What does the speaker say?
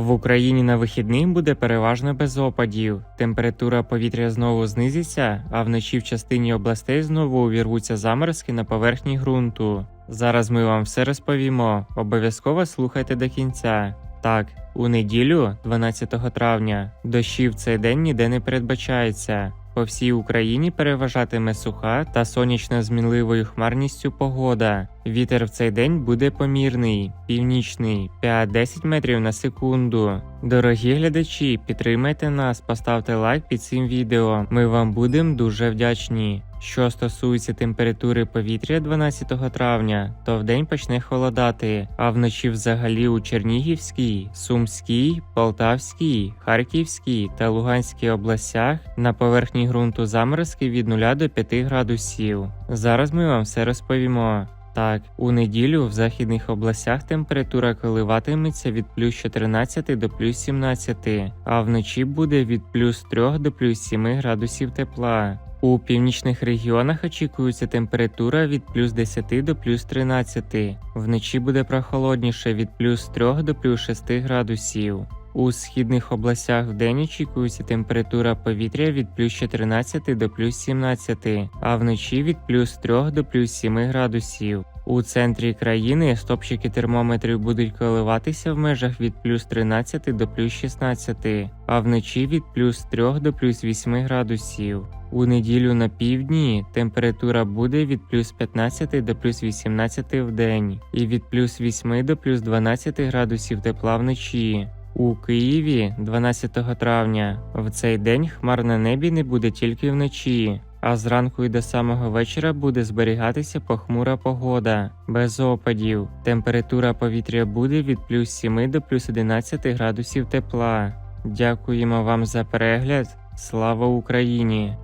В Україні на вихідний буде переважно без опадів. Температура повітря знову знизиться, а вночі в частині областей знову увірвуться заморозки на поверхні ґрунту. Зараз ми вам все розповімо. Обов'язково слухайте до кінця. Так, у неділю, 12 травня, дощів цей день ніде не передбачається. По всій Україні переважатиме суха та сонячно змінливою хмарністю погода. Вітер в цей день буде помірний, північний 5-10 метрів на секунду. Дорогі глядачі, підтримайте нас, поставте лайк під цим відео. Ми вам будемо дуже вдячні. Що стосується температури повітря 12 травня, то вдень почне холодати, а вночі взагалі у Чернігівській, Сумській, Полтавській, Харківській та Луганській областях на поверхні ґрунту заморозки від 0 до 5 градусів. Зараз ми вам все розповімо. Так, у неділю в західних областях температура коливатиметься від плюс 14 до плюс 17, а вночі буде від плюс 3 до плюс 7 градусів тепла. У північних регіонах очікується температура від плюс 10 до плюс 13. Вночі буде прохолодніше від плюс 3 до плюс 6 градусів. У східних областях вдень очікується температура повітря від плюс 14 до плюс 17, а вночі від плюс 3 до плюс 7 градусів. У центрі країни стопчики термометрів будуть коливатися в межах від плюс 13 до плюс 16, а вночі від плюс 3 до плюс 8 градусів. У неділю на півдні температура буде від плюс 15 до плюс 18 в день і від плюс 8 до плюс 12 градусів тепла вночі. У Києві 12 травня в цей день хмар на небі не буде тільки вночі, а зранку і до самого вечора буде зберігатися похмура погода, без опадів. Температура повітря буде від плюс 7 до плюс 11 градусів тепла. Дякуємо вам за перегляд. Слава Україні!